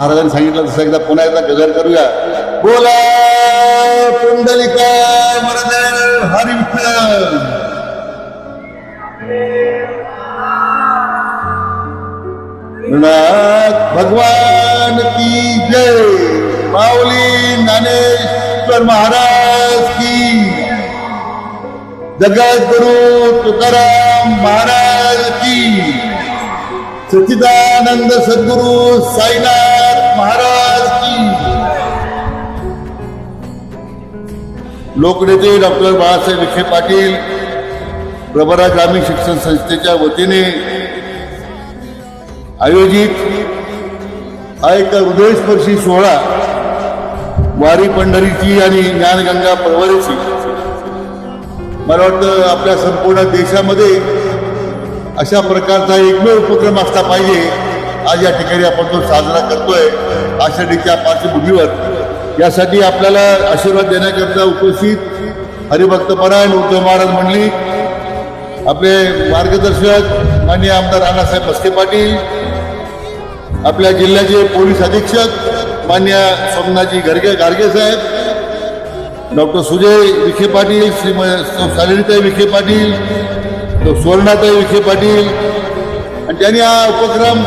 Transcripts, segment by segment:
महाराजांनी सांगितलं तसं एकदा पुन्हा एकदा गजर करूया. बोला, पुंडलिका हरी विठ्ठल भगवान की जय, माऊली ज्ञानेश्वर महाराज की. जगद्गुरु तुकाराम महाराज की. सच्चिदानंद सद्गुरु साईनाथ महाराज की लोकनेते डॉक्टर बाळासाहेब विखे पाटील प्रभरा ग्रामीण शिक्षण संस्थेच्या वतीने आयोजित हा एक हृदयस्पर्शी सोहळा वारी पंढरीची आणि ज्ञानगंगा प्रवरेची. मला वाटतं आपल्या संपूर्ण देशामध्ये अशा प्रकारचा एकमेव उपक्रम असला पाहिजे. आज या ठिकाणी आपण तो साजरा करतोय आषाढीच्या पार्श्वभूमीवर यासाठी आपल्याला आशीर्वाद देण्याकरता उपस्थित हरिभक्त परायण उद्धव महाराज मंडळी आपले मार्गदर्शक मान्य आमदार अण्णासाहेब बस्के पाटील आपल्या जिल्ह्याचे पोलीस अधीक्षक मान्य सोमनाथजी घरगे गारगे साहेब डॉक्टर सुजय विखे पाटील श्रीम शालिनीताई विखे पाटील सुवर्णाताई विखे पाटील आणि त्यांनी हा उपक्रम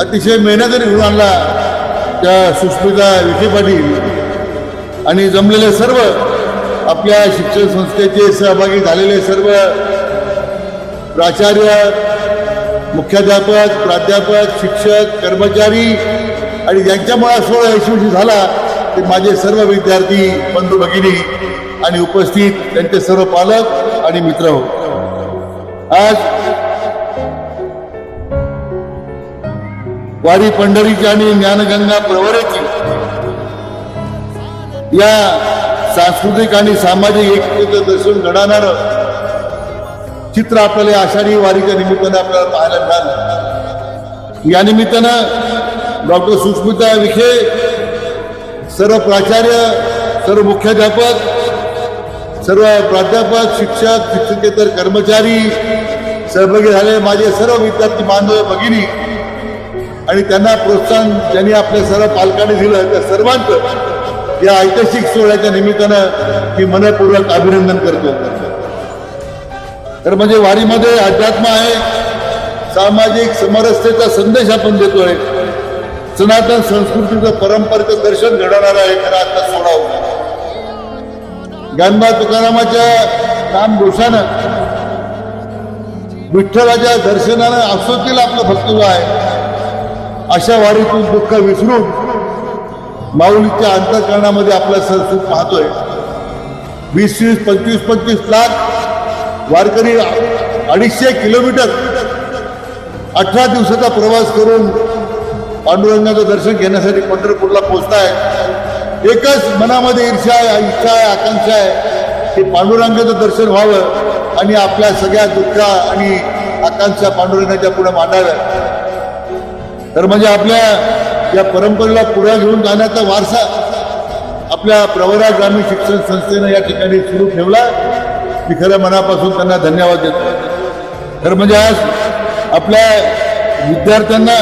अतिशय मेहनतीने घेऊन आणला त्या सुस्मिता विखे पाटील. आणि जमलेले सर्व आपल्या शिक्षण संस्थेचे सहभागी झालेले सर्व प्राचार्य मुख्याध्यापक प्राध्यापक शिक्षक कर्मचारी आणि ज्यांच्यामुळे हा सोहळा यशस्वी झाला ते माझे सर्व विद्यार्थी बंधू भगिनी आणि उपस्थित त्यांचे सर्व पालक आणि मित्र हो. आज वारी पंढरीची आणि ज्ञानगंगा प्रवरेची. या सांस्कृतिक आणि सामाजिक एकतेचं दर्शन घडवणार चित्र आपल्याला आषाढी वारीच्या निमित्तानं आपल्याला पाहायला मिळालं. या निमित्तानं डॉक्टर सुस्मिता विखे सर्व प्राचार्य सर्व मुख्याध्यापक सर्व प्राध्यापक शिक्षक शिक्षकेतर कर्मचारी सहभागी झाले माझे सर्व विद्यार्थी बांधव भगिनी आणि त्यांना प्रोत्साहन ज्यांनी आपल्या सर्व पालकांनी दिलं त्या सर्वांचं या ऐतिहासिक सोहळ्याच्या निमित्तानं मी मनपूर्वक अभिनंदन करतो. तर म्हणजे वारीमध्ये अध्यात्म आहे सामाजिक समरसतेचा संदेश आपण देतोय. सनातन संस्कृतीचं परंपरेचं दर्शन घडवणार आहे खरा आता सोहळा होता ज्ञानबा तुकारामाच्या काम दोषानं विठ्ठलाच्या दर्शनानं आसोतील आपलं भक्तव्य आहे. अशा वारीतून दुःख विसरून माऊलीच्या अंतकरणामध्ये आपला सर सुख पाहतोय. वीस वीस पंचवीस पंचवीस लाख वारकरी अडीचशे किलोमीटर अठरा दिवसाचा प्रवास करून पांडुरंगाचं दर्शन घेण्यासाठी पंढरपूरला पोहोचताय. एकच मनामध्ये ईर्षा आहे इच्छा आहे आकांक्षा आहे की पांडुरंगाचं दर्शन व्हावं आणि आपल्या सगळ्या दुःखा आणि आकांक्षा पांडुरंगाच्या पुढे मांडाव्या तर म्हणजे आपल्या या परंपरेला पुढे घेऊन जाण्याचा वारसा आपल्या प्रवरा ग्रामीण शिक्षण संस्थेनं या ठिकाणी सुरू ठेवला. मी खऱ्या मनापासून त्यांना धन्यवाद देतो. तर म्हणजे आज आपल्या विद्यार्थ्यांना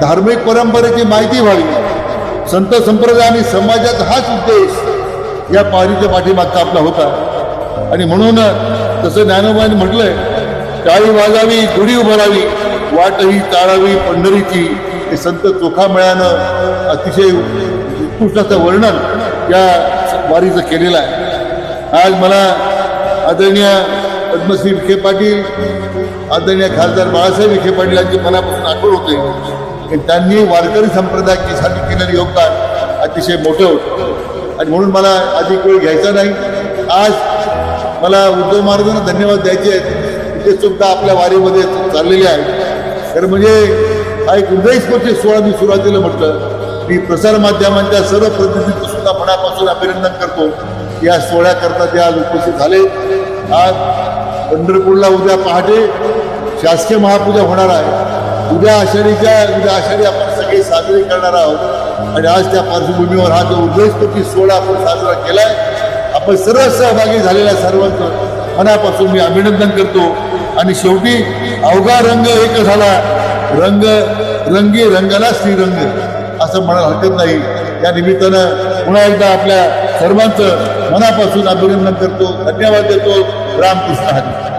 धार्मिक परंपरेची माहिती व्हावी. संत संप्रदाय आणि समाजात हाच उद्देश या पारीच्या पाठीमागचा आपला होता. आणि म्हणून तसं ज्ञानोबाने म्हटलंय टाळी वाजावी गुढी उभारावी वाटही ताळावी पंढरीची. हे संत चोखा मिळानं अतिशय उत्कृष्टाचं वर्णन या वारीचं केलेलं आहे. आज मला आदरणीय पद्मश्री विखे पाटील आदरणीय खासदार बाळासाहेब विखे पाटील यांची मनापासून आठवण होते. की त्यांनी वारकरी संप्रदायासाठी केलेलं योगदान अतिशय मोठं होतं. आणि म्हणून मला अधिक वेळ घ्यायचा नाही. आज मला उद्धव महाराजांना धन्यवाद द्यायचे आहेत. ते सुद्धा आपल्या वारीमध्ये चाललेले आहेत तर म्हणजे हा एक हृदयस्पर्शी सोहळा मी सुरुवातीला म्हटलं. मी प्रसारमाध्यमांच्या सर्व प्रतिनिधींचं सुद्धा मनापासून अभिनंदन करतो या सोहळ्याकरता ते आज उपस्थित झाले. आज पंढरपूरला उद्या पहाटे शासकीय महापूजा होणार आहे. उद्या आषाढीच्या उद्या आषाढी आपण सगळे साजरे करणार आहोत. आणि आज त्या पार्श्वभूमीवर हा जो हृदयस्पर्शी सोहळा आपण साजरा केला आहे आपण सर्व सहभागी झालेल्या सर्वांचं मनापासून मी अभिनंदन करतो. आणि शेवटी अवघा रंग एक झाला. रंग रंगी रंगला श्रीरंग. असं म्हणायला हरकत नाही. या निमित्तानं पुन्हा एकदा आपल्या सर्वांचं मनापासून अभिनंदन करतो. धन्यवाद देतो. रामकृष्ण हरी.